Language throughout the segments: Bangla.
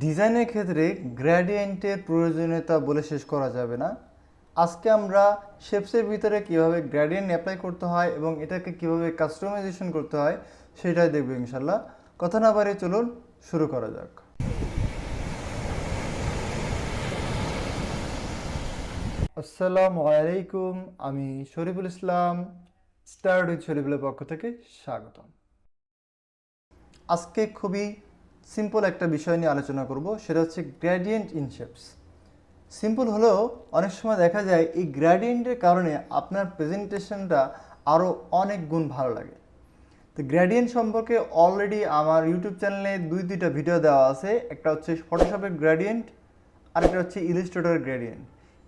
ডিজাইনের ক্ষেত্রে গ্র্যাডিয়েন্টের প্রয়োজনীয়তা বলে শেষ করা যাবে না। আজকে আমরা শেপসের ভিতরে কীভাবে গ্র্যাডিয়েন্ট অ্যাপ্লাই করতে হয় এবং এটাকে কীভাবে কাস্টমাইজেশন করতে হয় সেটাই দেখব ইনশাল্লাহ কথা না বাড়িয়ে চলুন, শুরু করা যাক। আসসালামু আলাইকুম, আমি শরীফুল ইসলাম স্টার্ট উইথ শরীফুলের পক্ষ থেকে স্বাগতম। আজকে খুবই সিম্পল একটা বিষয় নিয়ে আলোচনা করব, সেটা হচ্ছে গ্র্যাডিয়েন্ট ইন শেপস সিম্পল হলেও অনেক সময় দেখা যায় এই গ্র্যাডিয়েন্টের কারণে আপনার প্রেজেন্টেশনটা আরও অনেক গুণ ভালো লাগে। তো গ্র্যাডিয়েন্ট সম্পর্কে অলরেডি আমার ইউটিউব চ্যানেলে দুই দুইটা ভিডিও দেওয়া আছে, একটা হচ্ছে ফটোশপের গ্র্যাডিয়েন্ট আর একটা হচ্ছে ইলিস্ট্রেটর গ্র্যাডিয়েন্ট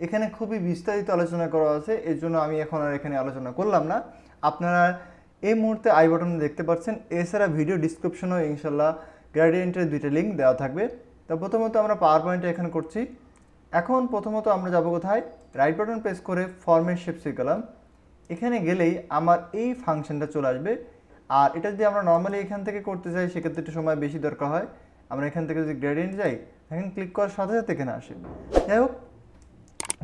এখানে খুবই বিস্তারিত আলোচনা করা আছে, এর জন্য আমি এখন আর এখানে আলোচনা করলাম না। আপনারা এই মুহূর্তে আই বাটনে দেখতে পাচ্ছেন, এছাড়া ভিডিও ডিসক্রিপশনেও ইনশাল্লাহ গ্র্যাডিয়েন্টের দুইটা লিঙ্ক দেওয়া থাকবে। তো প্রথমত আমরা পাওয়ার পয়েন্টে এখানে করছি। এখন প্রথমত আমরা যাব কোথায়? রাইট বাটন প্রেস করে ফর্মের শেপসে গেলাম এখানে গেলেই আমার এই ফাংশনটা চলে আসবে। আর এটা যদি আমরা নর্মালি এখান থেকে করতে চাই সেক্ষেত্রে একটু সময় বেশি দরকার হয়। আমরা এখান থেকে যদি গ্রেডিয়েন্ট যাই এখন ক্লিক করার সাথে সাথে এখানে আসে। যাই হোক,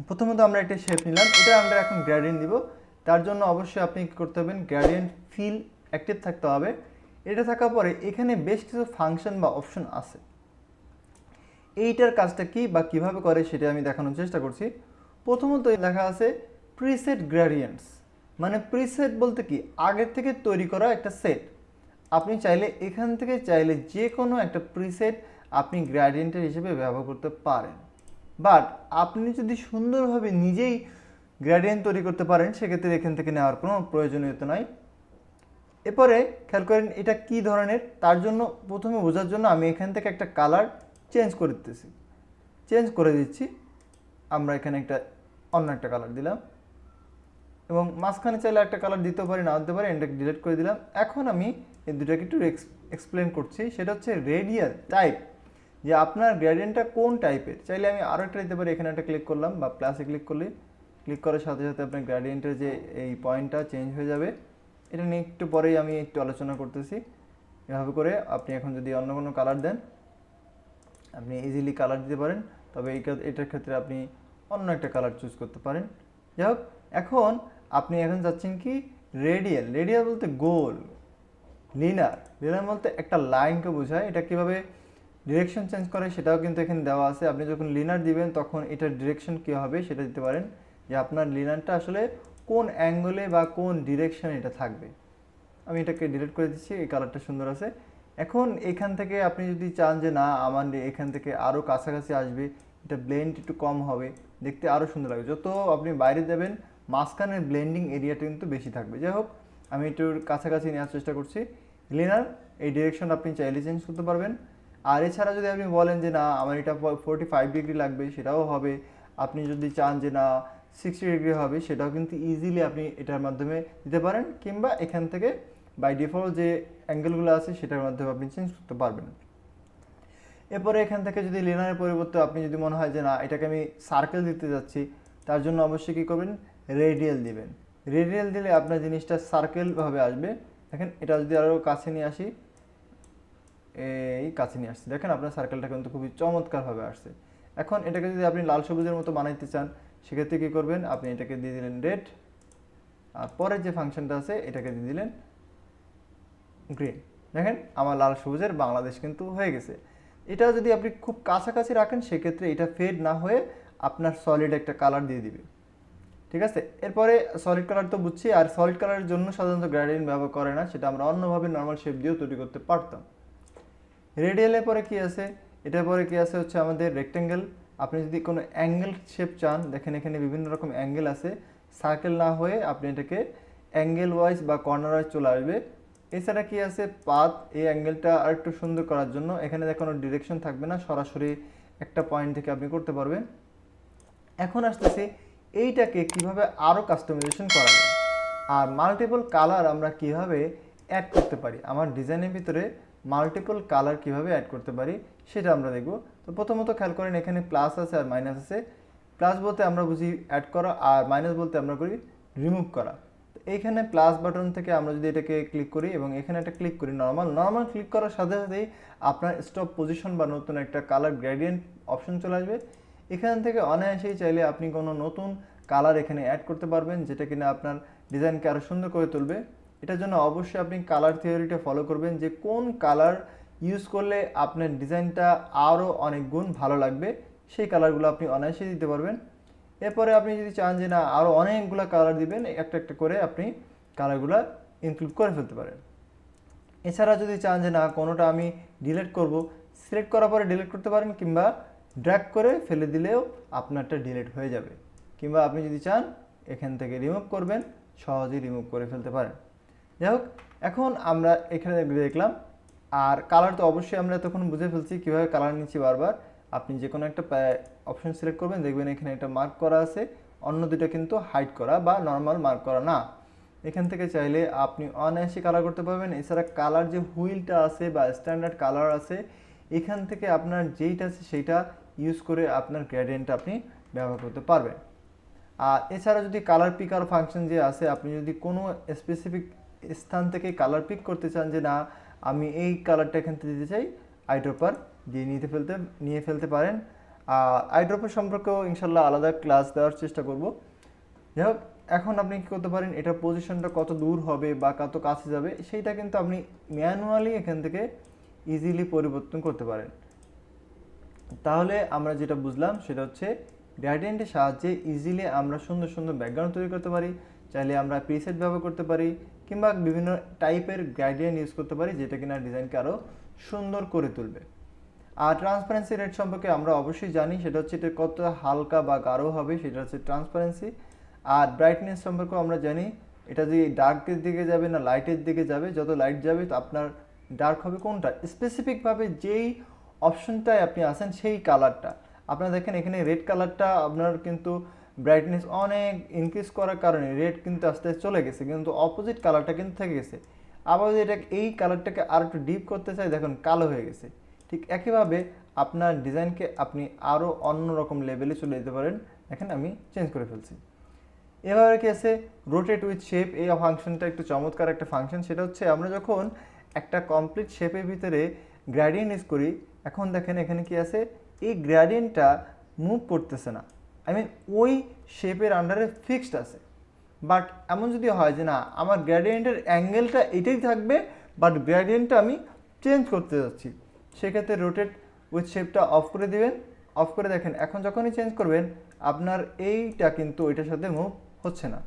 প্রথমত আমরা একটা শেপ নিলাম। এটা আমরা এখন গ্রেডিয়েন্ট দিব। তার জন্য অবশ্যই আপনি কী করতে হবেন গ্রেডিয়েন্ট ফিল অ্যাক্টিভ থাকতে হবে। এটা থাকার পরে এখানে বেশ কিছু ফাংশন বা অপশন আছে। এইটার কাজটা কি বা কীভাবে করে সেটা আমি দেখানোর চেষ্টা করছি। প্রথমত লেখা আছে প্রিসেট গ্রেডিয়েন্টস মানে প্রিসেট বলতে কি? আগের থেকে তৈরি করা একটা সেট আপনি চাইলে এখান থেকে চাইলে যে কোনো একটা প্রিসেট আপনি গ্রেডিয়েন্টের হিসেবে ব্যবহার করতে পারেন। বাট আপনি যদি সুন্দরভাবে নিজেই গ্রেডিয়েন্ট তৈরি করতে পারেন, সেক্ষেত্রে এখান থেকে নেওয়ার কোনো প্রয়োজনীয়তা নাই। এরপরে খেয়াল করেন এটা কি ধরনের? তার জন্য প্রথমে বোঝার জন্য আমি এখান থেকে একটা কালার চেঞ্জ করে দিতেছি। চেঞ্জ করে দিচ্ছি। আমরা এখানে একটা অন্য একটা কালার দিলাম। এবং মাঝখানে চাইলে একটা কালার দিতে পারি না দিতে পারি এটাকে ডিলিট করে দিলাম। এখন আমি এই দুটাকে একটু এক্সপ্লেন করছি। সেটা হচ্ছে রেডিয়াল টাইপ যে আপনার গ্রেডিয়েন্টটা কোন টাইপের চাইলে আমি আরও একটা দিতে পারি। এখানে একটা ক্লিক করলাম বা প্লাসে ক্লিক করলে ক্লিক করার সাথে সাথে আপনার গ্রেডিয়েন্টের যে এই পয়েন্টটা চেঞ্জ হয়ে যাবে। এটা নিয়ে একটু পরেই আমি একটু আলোচনা করতেছি। এভাবে করে আপনি এখন যদি অন্য কোনো কালার দেন, আপনি ইজিলি কালার দিতে পারেন। তবে এই এটার ক্ষেত্রে আপনি অন্য একটা কালার চুজ করতে পারেন। যাই হোক, এখন আপনি এখন যাচ্ছেন কি? রেডিয়াল রেডিয়াল বলতে গোল লিনার লিনার বলতে একটা লাইনকে বোঝায়। এটা কীভাবে ডিরেকশন চেঞ্জ করে সেটাও কিন্তু এখানে দেওয়া আছে। আপনি যখন লিনার দিবেন, তখন এটার ডিরেকশন কী হবে সেটা দিতে পারেন। যে আপনার লিনারটা আসলে কোন অ্যাঙ্গেলে বা কোন ডিরেকশন এটা থাকবে? আমি এটাকে ডিলিট করে দিচ্ছি, এই কালারটা সুন্দর আছে। এখন এখান থেকে আপনি যদি চান যে না, আমার এখান থেকে আরও কাছাকাছি আসবে, এটা ব্লেন্ড একটু কম হবে, দেখতে আরও সুন্দর লাগবে। যত আপনি বাইরে যাবেন, মাঝখানের ব্লেন্ডিং এরিয়াটা কিন্তু বেশি থাকবে। যাই হোক, আমি একটু কাছাকাছি নেওয়ার চেষ্টা করছি। লিনার এই ডিরেকশন আপনি চাইলে চেঞ্জ করতে পারবেন। আর এছাড়া যদি আপনি বলেন যে না, আমার এটা ফোরটি ফাইভ ডিগ্রি লাগবে, সেটাও হবে। আপনি যদি চান যে না সিক্সটি ডিগ্রি হবে, সেটাও কিন্তু ইজিলি আপনি এটার মাধ্যমে দিতে পারেন কিংবা এখান থেকে বাই ডিফল্ট যে অ্যাঙ্গেলগুলো আছে সেটার মাধ্যমে আপনি চেঞ্জ করতে পারবেন। এরপরে এখান থেকে যদি লিনারের পরিবর্তে আপনি যদি মনে হয় যে না, এটাকে আমি সার্কেল দিতে যাচ্ছি, তার জন্য অবশ্যই কী করবেন? রেডিয়াল দিবেন। রেডিয়াল দিলে আপনার জিনিসটা সার্কেলভাবে আসবে। দেখেন, এটা যদি আরও কাছে নিয়ে আসি, এই কাছে নিয়ে আসছি। দেখেন, আপনার সার্কেলটা কিন্তু খুবই চমৎকারভাবে আসছে। এখন এটাকে যদি আপনি লাল সবুজের মতো বানাইতে চান সেক্ষেত্রে কী করবেন? আপনি এটাকে দিয়ে দিলেন রেড আর পরের যে ফাংশনটা আছে, এটাকে দিয়ে দিলেন গ্রিন দেখেন, আমার লাল সবুজের বাংলাদেশ কিন্তু হয়ে গেছে। এটা যদি আপনি খুব কাছাকাছি রাখেন, সেক্ষেত্রে এটা ফেড না হয়ে আপনার সলিড একটা কালার দিয়ে দিবে। ঠিক আছে? এরপরে সলিড কালার তো বুঝছি, আর সলিড কালারের জন্য সাধারণত গ্রেডিয়েন্ট ব্যবহার করে না, সেটা আমরা অন্যভাবে নর্মাল শেপ দিয়েও তৈরি করতে পারতাম। রেডিয়ালের পরে কি আছে? এটার পরে কি আছে হচ্ছে আমাদের রেক্টেঙ্গেল আপনি যদি কোনো অ্যাঙ্গেল শেপ চান, দেখেন এখানে বিভিন্ন রকম অ্যাঙ্গেল আছে সার্কেল না হয়ে আপনি এটাকে অ্যাঙ্গেল ওয়াইজ বা কর্নার ওয়াইজ চলে আসবে। এছাড়া কি আছে? পাত এই অ্যাঙ্গেলটা আরেকটু সুন্দর করার জন্য এখানে কোনো ডিরেকশন থাকবে না, সরাসরি একটা পয়েন্ট থেকে আপনি করতে পারবেন। এখন আসতেছি এইটাকে কীভাবে আরও কাস্টমাইজেশন করা যায়? আর মাল্টিপল কালার আমরা কীভাবে অ্যাড করতে পারি? আমার ডিজাইনের ভিতরে মাল্টিপল কালার কীভাবে অ্যাড করতে পারি, সেটা আমরা দেখব। তো প্রথমত খেয়াল করেন, এখানে প্লাস আছে আর মাইনাস আছে। প্লাস বলতে আমরা বুঝি অ্যাড করা আর মাইনাস বলতে আমরা করি রিমুভ করা। তো এইখানে প্লাস বাটন থেকে আমরা যদি এটাকে ক্লিক করি এবং এখানে একটা ক্লিক করি নর্মাল নর্মাল ক্লিক করার সাথে সাথেই আপনার স্টপ পজিশন বা নতুন একটা কালার গ্রেডিয়েন্ট অপশন চলে আসবে। এখান থেকে অনায়াসেই চাইলে আপনি কোনো নতুন কালার এখানে অ্যাড করতে পারবেন, যেটা কিনা আপনার ডিজাইনকে আরও সুন্দর করে তুলবে। এটার জন্য অবশ্যই আপনি কালার থিওরিটা ফলো করবেন যে কোন কালার ইউজ করলে আপনার ডিজাইনটা আরও অনেক গুণ ভালো লাগবে। সেই কালারগুলো আপনি অনায়াসেই দিতে পারবেন। এরপরে আপনি যদি চান যে না আরও অনেকগুলো কালার দিবেন, একটা একটা করে আপনি কালারগুলো ইনক্লুড করে ফেলতে পারেন। এছাড়া যদি চান যে না, কোনোটা আমি ডিলিট করব সিলেক্ট করার পরে ডিলিট করতে পারেন কিংবা ড্র্যাগ করে ফেলে দিলেও আপনারটা ডিলিট হয়ে যাবে। কিংবা আপনি যদি চান, এখান থেকে রিমুভ করবেন, সহজেই রিমুভ করে ফেলতে পারেন। যাই হোক, এখন আমরা এখানে দেখলাম আর কালার তো অবশ্যই আমরা তখন বুঝে ফেলছি কীভাবে কালার নিচ্ছি বারবার। আপনি যে কোনো একটা অপশন সিলেক্ট করবেন, দেখবেন এখানে একটা মার্ক করা আছে। অন্য দুটো কিন্তু হাইড করা বা নর্মাল মার্ক করা না। এখান থেকে চাইলে আপনি অনায়াসে কালার করতে পারবেন। এছাড়া কালার যে হুইলটা আছে বা স্ট্যান্ডার্ড কালার আছে, এখান থেকে আপনার যেইটা আছে সেইটা ইউজ করে আপনার গ্রেডিয়েন্টটা আপনি ব্যবহার করতে পারবেন। আর এছাড়া যদি কালার পিকার ফাংশন যে আছে, আপনি যদি কোনো স্পেসিফিক স্থান থেকে কালার পিক করতে চান যে না আমি এই কালারটা এখান থেকে দিতে চাই আইড্রপার দিয়ে নিতে ফেলতে, নিয়ে ফেলতে পারেন। আর আইড্রপার সম্পর্কেও ইনশাল্লাহ আলাদা ক্লাস দেওয়ার চেষ্টা করব। যাই হোক, এখন আপনি কী করতে পারেন এটা পজিশনটা কত দূর হবে বা কত কাছে যাবে, সেইটা কিন্তু আপনি ম্যানুয়ালি এখান থেকে ইজিলি পরিবর্তন করতে পারেন। তাহলে আমরা যেটা বুঝলাম, সেটা হচ্ছে গ্রেডিয়েন্টের সাহায্যে ইজিলি আমরা সুন্দর সুন্দর ব্যাকগ্রাউন্ড তৈরি করতে পারি, চাইলে আমরা প্রিসেট ব্যবহার করতে পারি কিংবা বিভিন্ন টাইপের গ্রেডিয়েন্ট ইউজ করতে পারি যেটা কিনা ডিজাইনকে আরও সুন্দর করে তুলবে। আর ট্রান্সপারেন্সি রেট সম্পর্কে আমরা অবশ্যই জানি, সেটা হচ্ছে এটা কত হালকা বা গাঢ় হবে, সেটা হচ্ছে ট্রান্সপারেন্সি আর ব্রাইটনেস সম্পর্কেও আমরা জানি, এটা যদি ডার্কের দিকে যাবে না লাইটের দিকে যাবে, যত লাইট যাবে তো আপনার ডার্ক হবে কোনটা? স্পেসিফিকভাবে যেই অপশনটায় আপনি আসেন সেই কালারটা আপনারা দেখেন এখানে রেড কালারটা আপনার কিন্তু ব্রাইটনেস অনেক ইনক্রিজ করার কারণে রেড কিন্তু আস্তে আস্তে চলে গেছে, কিন্তু অপোজিট কালারটা কিন্তু থেকে গেছে। আবার যদি এটা এই কালারটাকে আর একটু ডিপ করতে চাই, দেখুন কালো হয়ে গেছে। ঠিক একইভাবে আপনার ডিজাইনকে আপনি আরও অন্যরকম লেভেলে চলে যেতে পারেন। দেখেন আমি চেঞ্জ করে ফেলছি। এভাবে কি আছে? রোটেট উইথ শেপ এই ফাংশনটা একটু চমৎকার একটা ফাংশন সেটা হচ্ছে আমরা যখন একটা কমপ্লিট শেপের ভিতরে গ্র্যাডিয়েন্ট ইউজ করি, এখন দেখেন এখানে কি আছে? এই গ্র্যাডিয়েন্টটা মুভ করতেছে না। আই মিন ওই শেপের আন্ডারে ফিক্সড আছে। বাট এমন যদি হয় যে না, আমার গ্র্যাডিয়েন্টের অ্যাঙ্গেলটা এটাই থাকবে বাট গ্র্যাডিয়েন্টটা আমি চেঞ্জ করতে যাচ্ছি। সেক্ষেত্রে রোটেট উইথ শেপটা অফ করে দিবেন। অফ করে দেখেন, এখন যখনই চেঞ্জ করবেন, আপনার এইটা কিন্তু ওইটার সাথে মুভ হচ্ছে না।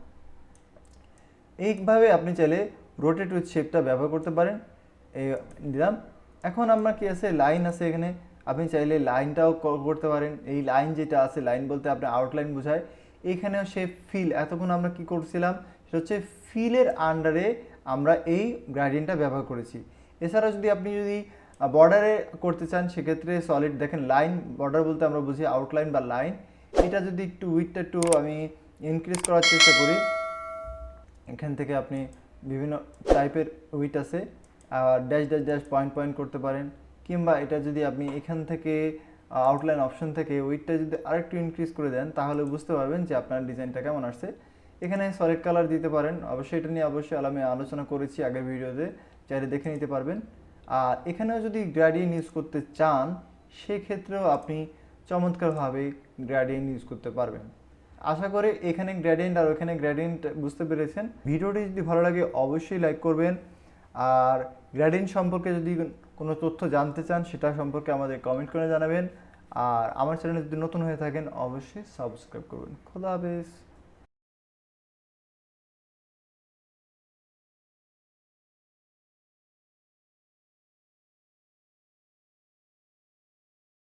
এইভাবে আপনি চাইলে রোটেট উইথ শেপটা ব্যবহার করতে পারেন। এই, দিলাম। এখন আমরা কি আছে? লাইন আছে এখানে। আপনি চাইলে লাইনটাও করতে পারেন। এই লাইন যেটা আছে, লাইন বলতে আপনি আউটলাইন বোঝায়। এইখানেও সে ফিল এতক্ষণ আমরা কি করছিলাম? সেটা হচ্ছে ফিলের আন্ডারে আমরা এই গ্রাডিয়েন্টটা ব্যবহার করেছি। এছাড়া যদি আপনি যদি বর্ডারে করতে চান, সেক্ষেত্রে সলিড দেখেন লাইন বর্ডার বলতে আমরা বুঝি আউটলাইন বা লাইন এটা যদি একটু উইথটা একটু আমি ইনক্রিজ করার চেষ্টা করি, এখান থেকে আপনি বিভিন্ন টাইপের উইট আছে। Dash dash dash point point করতে পারেন। কিংবা এটা যদি আপনি এখান থেকে আউটলাইন অপশন থেকে উইটটা যদি আরেকটু ইনক্রিজ করে দেন, তাহলে বুঝতে পারবেন যে আপনার ডিজাইনটা কেমন আসছে। এখানে সলিড কালার দিতে পারেন। অবশ্যই এটা নিয়ে অবশ্যই আমি আলোচনা করেছি আগের ভিডিওতে। চাইলে দেখে নিতে পারবেন। আর এখানেও যদি গ্র্যাডিয়েন্ট ইউজ করতে চান, সেক্ষেত্রেও আপনি চমৎকারভাবে গ্র্যাডিয়েন্ট ইউজ করতে পারবেন। আশা করি এখানে গ্র্যাডিয়েন্ট আর ওখানে গ্র্যাডিয়েন্ট বুঝতে পেরেছেন। ভিডিওটি যদি ভালো লাগে, অবশ্যই লাইক করবেন। আর গ্র্যাডিয়েন্ট সম্পর্কে যদি কোনো তথ্য জানতে চান, সেটা সম্পর্কে আমাদের কমেন্ট করে জানাবেন। আর আমার চ্যানেলে যদি নতুন হয়ে থাকেন, অবশ্যই সাবস্ক্রাইব করবেন। খোদা হাফেজ।